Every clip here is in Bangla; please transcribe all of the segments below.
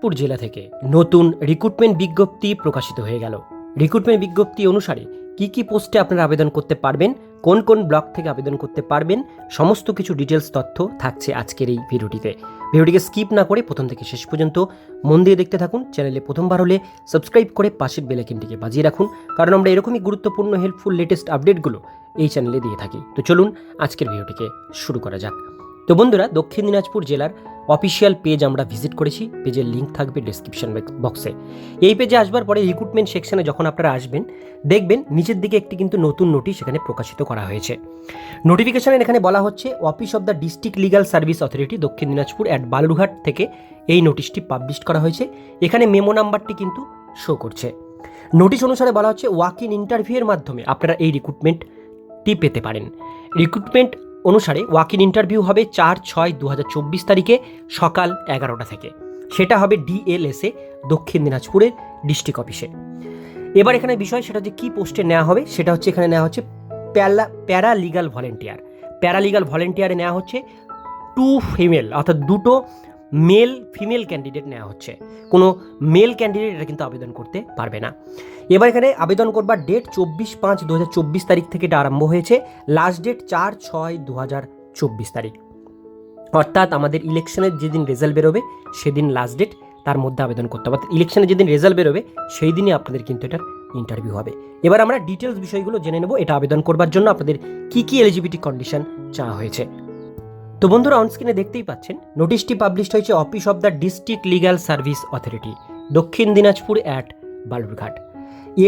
দিনাজপুর জেলা থেকে নতুন রিক্রুটমেন্ট বিজ্ঞপ্তি প্রকাশিত হয়ে গেল। রিক্রুটমেন্ট বিজ্ঞপ্তি অনুসারে কি কি পোস্টে আপনারা আবেদন করতে পারবেন, কোন কোন ব্লক থেকে আবেদন করতে পারবেন, সমস্ত কিছু ডিটেলস তথ্য থাকছে আজকের এই ভিডিওটিতে। ভিডিওটিকে স্কিপ না করে প্রথম থেকে শেষ পর্যন্ত মন দিয়ে দেখতে থাকুন, চ্যানেলে প্রথমবার হলে সাবস্ক্রাইব করে পাশের বেলাইকিনটিকে বাজিয়ে রাখুন, কারণ আমরা এরকমই গুরুত্বপূর্ণ হেল্পফুল লেটেস্ট আপডেটগুলো এই চ্যানেলে দিয়ে থাকি। তো চলুন আজকের ভিডিওটিকে শুরু করা যাক। তো বন্ধুরা, দক্ষিণ দিনাজপুর জেলার অফিসিয়াল পেজ আমরা ভিজিট করেছি। পেজের লিঙ্ক থাকবে ডিসক্রিপশন বক্সে এই পেজে আসবার পরে রিক্রুটমেন্ট সেকশনে যখন আপনারা আসবেন, দেখবেন নিচের দিকে একটি কিন্তু নতুন নোটিশ এখানে প্রকাশিত করা হয়েছে। নোটিফিকেশনের এখানে বলা হচ্ছে office of the district legal service authority Dakshin Dinajpur at Balurghat থেকে এই নোটিশটি পাবলিশ করা হয়েছে। এখানে মেমো নাম্বারটি কিন্তু শো করছে। নোটিশ অনুসারে বলা হচ্ছে ওয়াক ইন ইন্টারভিউয়ের মাধ্যমে আপনারা এই রিক্রুটমেন্টটি পেতে পারেন। রিক্রুটমেন্ট অনুসারে ওয়াক ইন ইন্টারভিউ হবে চার ছয় দু তারিখে সকাল এগারোটা থেকে। সেটা হবে ডিএলএসএ, দক্ষিণ দিনাজপুরের ডিস্ট্রিক্ট অফিসে। এবার এখানে বিষয় সেটা হচ্ছে কী পোস্টে নেওয়া হবে, সেটা হচ্ছে এখানে নেওয়া হচ্ছে প্যালা প্যারা লিগাল ভলেন্টিয়ার। প্যারালিগাল ভলেন্টিয়ারে নেওয়া হচ্ছে টু ফিমেল, অর্থাৎ দুটো মেল ফিমেল ক্যান্ডিডেট নেওয়া হচ্ছে। কোনো মেল ক্যান্ডিডেট এটা কিন্তু আবেদন করতে পারবে না। এবার এখানে আবেদন করবার ডেট চব্বিশ পাঁচ দু তারিখ থেকে এটা আরম্ভ হয়েছে। লাস্ট ডেট চার ছয় দু তারিখ। অর্থাৎ আমাদের ইলেকশনের যেদিন রেজাল্ট বেরোবে, সেদিন লাস্ট ডেট তার মধ্যে আবেদন করতে হবে। অর্থাৎ ইলেকশনের যেদিন রেজাল্ট বেরোবে, সেই দিনই আপনাদের কিন্তু এটার ইন্টারভিউ হবে। এবার আমরা ডিটেলস বিষয়গুলো জেনে নেব। এটা আবেদন করবার জন্য আপনাদের কি কি এলিজিবিলিটি কন্ডিশন চাওয়া হয়েছে। তো বন্ধুরা অনস্ক্রিনে দেখতেই পাচ্ছেন নোটিশটি পাবলিশ হয়েছে office of the district legal service authority Dakshin Dinajpur at Balurghat.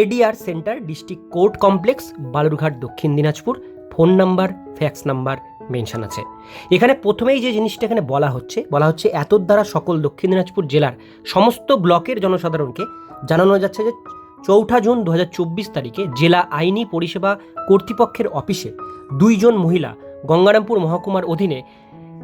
ADR centre district court complex Balurghat, Dakshin Dinajpur phone number fax number mention আছে। এখানে প্রথমেই যে জিনিসটা এখানে বলা হচ্ছে বলা হচ্ছে এত দ্বারা সকল দক্ষিণ দিনাজপুর জেলার সমস্ত ব্লকের জনসাধারণকে জানানো যাচ্ছে যে চৌঠা জুন দু হাজার চব্বিশ তারিখে জেলা আইনি পরিষেবা কর্তৃপক্ষের অফিসে দুইজন মহিলা গঙ্গারামপুর মহকুমার অধীনে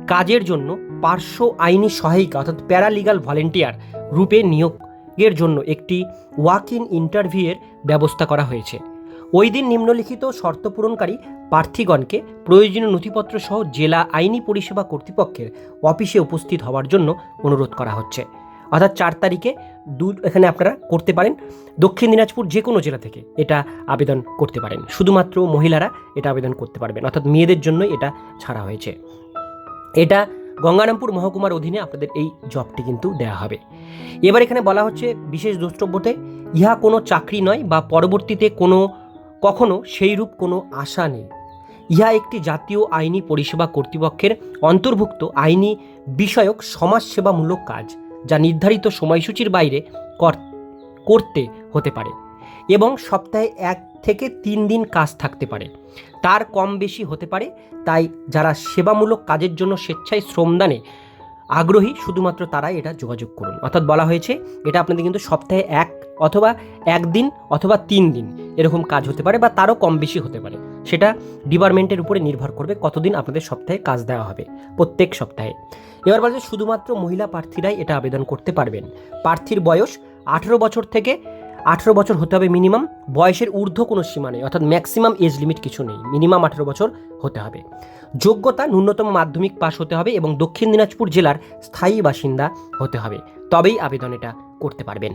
কাজের জন্য পার্শ্ব আইনি সহায়িকা অর্থাৎ প্যারালিগাল ভলেন্টিয়ার রূপে নিয়োগের জন্য একটি ওয়াক ইন ইন্টারভিউয়ের ব্যবস্থা করা হয়েছে। ওই দিন নিম্নলিখিত শর্ত পূরণকারী প্রার্থীগণকে প্রয়োজনীয় নথিপত্র সহ জেলা আইনি পরিষেবা কর্তৃপক্ষের অফিসে উপস্থিত হওয়ার জন্য অনুরোধ করা হচ্ছে। অর্থাৎ চার তারিখে দু এখানে আপনারা করতে পারেন। দক্ষিণ দিনাজপুর যে কোনো জেলা থেকে এটা আবেদন করতে পারেন। শুধুমাত্র মহিলারা এটা আবেদন করতে পারবেন। অর্থাৎ মেয়েদের জন্য এটা ছাড়া হয়েছে। এটা গঙ্গারামপুর মহকুমার অধীনে আপনাদের এই জবটি কিন্তু দেওয়া হবে। এবার এখানে বলা হচ্ছে বিশেষ দ্রষ্টব্যতে ইহা কোনো চাকরি নয় বা পরবর্তীতে কোনো, কখনো সেইরূপ কোনো আশা নেই। ইহা একটি জাতীয় আইনি পরিষেবা কর্তৃপক্ষের অন্তর্ভুক্ত আইনি বিষয়ক সমাজসেবামূলক কাজ, যা নির্ধারিত সময়সূচির বাইরে কর- করতে হতে পারে। এবং সপ্তাহে এক থেকে তিন দিন কাজ থাকতে পারে। তার কম বেশি হতে পারে, তাই যারা সেবামূলক কাজের জন্য স্বেচ্ছায় শ্রমদানে আগ্রহী, শুধুমাত্র তারাই এটা যোগাযোগ করুন। অর্থাৎ বলা হয়েছে, এটা আপনাদের কিন্তু সপ্তাহে এক অথবা একদিন অথবা তিন দিন এরকম কাজ হতে পারে বা তারও কম বেশি হতে পারে। সেটা ডিপার্টমেন্টের উপরে নির্ভর করবে কতদিন আপনাদের সপ্তাহে কাজ দেওয়া হবে প্রত্যেক সপ্তাহে। এবার বলছে শুধুমাত্র মহিলা প্রার্থীরাই এটা আবেদন করতে পারবেন। প্রার্থীর বয়স আঠেরো বছর থেকে আঠেরো বছর হতে হবে মিনিমাম বয়সের ঊর্ধ্ব কোনো সীমা নেই, অর্থাৎ ম্যাক্সিমাম এজ লিমিট কিছু নেই মিনিমাম আঠেরো বছর হতে হবে। যোগ্যতা ন্যূনতম মাধ্যমিক পাশ হতে হবে এবং দক্ষিণ দিনাজপুর জেলার স্থায়ী বাসিন্দা হতে হবে, তবেই আবেদন এটা করতে পারবেন।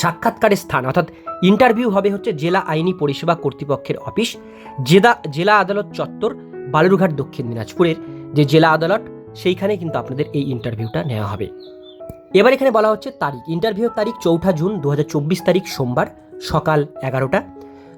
সাক্ষাৎকারের স্থান, অর্থাৎ ইন্টারভিউ হবে হচ্ছে জেলা আইনি পরিষেবা কর্তৃপক্ষের অফিস জেলা জেলা আদালত চত্বর, বালুরঘাট দক্ষিণ দিনাজপুরের যে জেলা আদালত, সেইখানে কিন্তু আপনাদের এই ইন্টারভিউটা নেওয়া হবে। এবার এখানে বলা হচ্ছে তারিখ। ইন্টারভিউর তারিখ চৌঠা জুন দু হাজার চব্বিশ তারিখ সোমবার সকাল এগারোটা।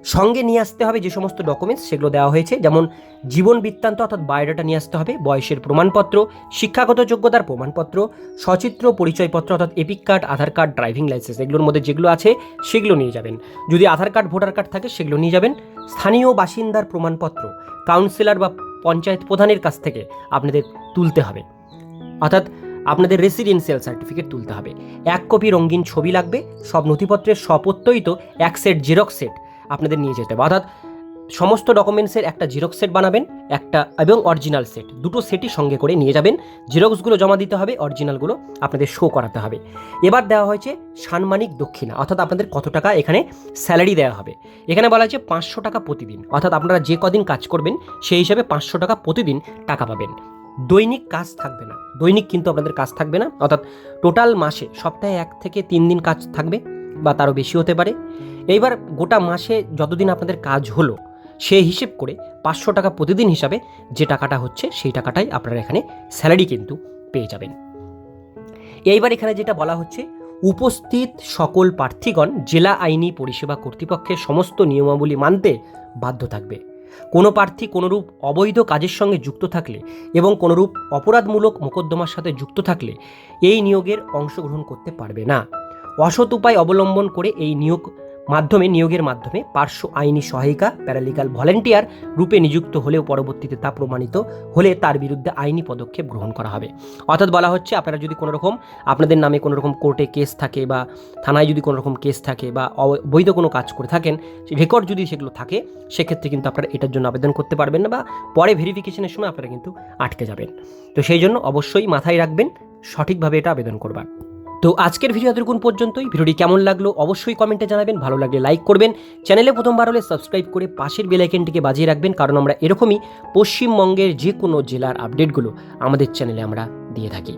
সঙ্গে নিয়ে আসতে হবে যে সমস্ত ডকুমেন্টস সেগুলো দেওয়া হয়েছে। যেমন জীবন বৃত্তান্ত অর্থাৎ বায়োডাটা নিয়ে আসতে হবে, বয়সের প্রমাণপত্র, শিক্ষাগত যোগ্যতার প্রমাণপত্র, সচিত্র, পরিচয়পত্র অর্থাৎ EPIC card Aadhaar card driving licence এগুলোর মধ্যে যেগুলো আছে, সেগুলো নিয়ে যাবেন। যদি আধার কার্ড ভোটার কার্ড থাকে, সেগুলো নিয়ে যাবেন। স্থানীয় বাসিন্দার প্রমাণপত্র কাউন্সিলর বা পঞ্চায়েত প্রধানের কাছ থেকে আপনাদের তুলতে হবে। অর্থাৎ আপনাদের রেসিডেন্সিয়াল সার্টিফিকেট তুলতে হবে। এক কপি রঙিন ছবি লাগবে, সব নথিপত্রের সপত্তই তো এক সেট জেরক্স সেট আপনাদের নিয়ে যেতে হবে। অর্থাৎ সমস্ত ডকুমেন্টসের একটা জিরক্স সেট বানাবেন, একটা এবং অরিজিনাল সেট দুটো সেটই সঙ্গে করে নিয়ে যাবেন। জিরক্সগুলো জমা দিতে হবে অরিজিনালগুলো আপনাদের শো করাতে হবে। এবার দেওয়া হয়েছে সানমানিক দক্ষিণা, অর্থাৎ আপনাদের কত টাকা এখানে স্যালারি দেওয়া হবে। এখানে বলা হয়েছে পাঁচশো টাকা প্রতিদিন, অর্থাৎ আপনারা যে কদিন কাজ করবেন, সেই হিসাবে পাঁচশো টাকা প্রতিদিন টাকা পাবেন। দৈনিক কাজ থাকবে না। দৈনিক কিন্তু আপনাদের কাজ থাকবে না। অর্থাৎ টোটাল মাসে সপ্তাহে এক থেকে তিন দিন কাজ থাকবে বা তারও বেশি হতে পারে। এইবার গোটা মাসে যতদিন আপনাদের কাজ হলো সে হিসেব করে পাঁচশো টাকা প্রতিদিন হিসাবে যে টাকাটা হচ্ছে, সেই টাকাটাই আপনারা এখানে স্যালারি কিন্তু পেয়ে যাবেন। এইবার এখানে যেটা বলা হচ্ছে, উপস্থিত সকল প্রার্থীগণ জেলা আইনি পরিষেবা কর্তৃপক্ষের সমস্ত নিয়মাবলী মানতে বাধ্য থাকবে। কোনো প্রার্থী কোনোরূপ অবৈধ কাজের সঙ্গে যুক্ত থাকলে এবং কোনোরূপ অপরাধমূলক মোকদ্দমার সাথে যুক্ত থাকলে এই নিয়োগের অংশগ্রহণ করতে পারবে না। অসৎ উপায় অবলম্বন করে এই নিয়োগ মাধ্যমে, নিয়োগের মাধ্যমে পার্শ্ব আইনি সহায়িকা প্যারালিগাল ভলেন্টিয়ার রূপে নিযুক্ত হলেও পরবর্তীতে তা প্রমাণিত হলে তার বিরুদ্ধে আইনি পদক্ষেপ গ্রহণ করা হবে। অর্থাৎ বলা হচ্ছে, আপনারা যদি কোনো রকম আপনাদের নামে কোনো রকম কোর্টে কেস থাকে বা থানায় যদি কোনো রকম কেস থাকে বা অবৈধ কোনো কাজ করে থাকেন রেকর্ড যদি সেগুলো থাকে, সেক্ষেত্রে কিন্তু আপনারা এটার জন্য আবেদন করতে পারবেন না বা পরে ভেরিফিকেশনের সময় আপনারা কিন্তু আটকে যাবেন। তো সেই জন্য অবশ্যই মাথায় রাখবেন, সঠিকভাবে এটা আবেদন করবার। তো আজকের ভিডিও এতটুকুন পর্যন্তই। ভিডিওটি কেমন লাগল অবশ্যই কমেন্টে জানাবেন, ভালো লাগলে লাইক করবেন। চ্যানেলে প্রথমবার হলে সাবস্ক্রাইব করে পাশের বেলাইকেনটিকে বাজিয়ে রাখবেন, কারণ আমরা এরকমই পশ্চিমবঙ্গের যে কোনো জেলার আপডেটগুলো আমাদের চ্যানেলে আমরা দিয়ে থাকি।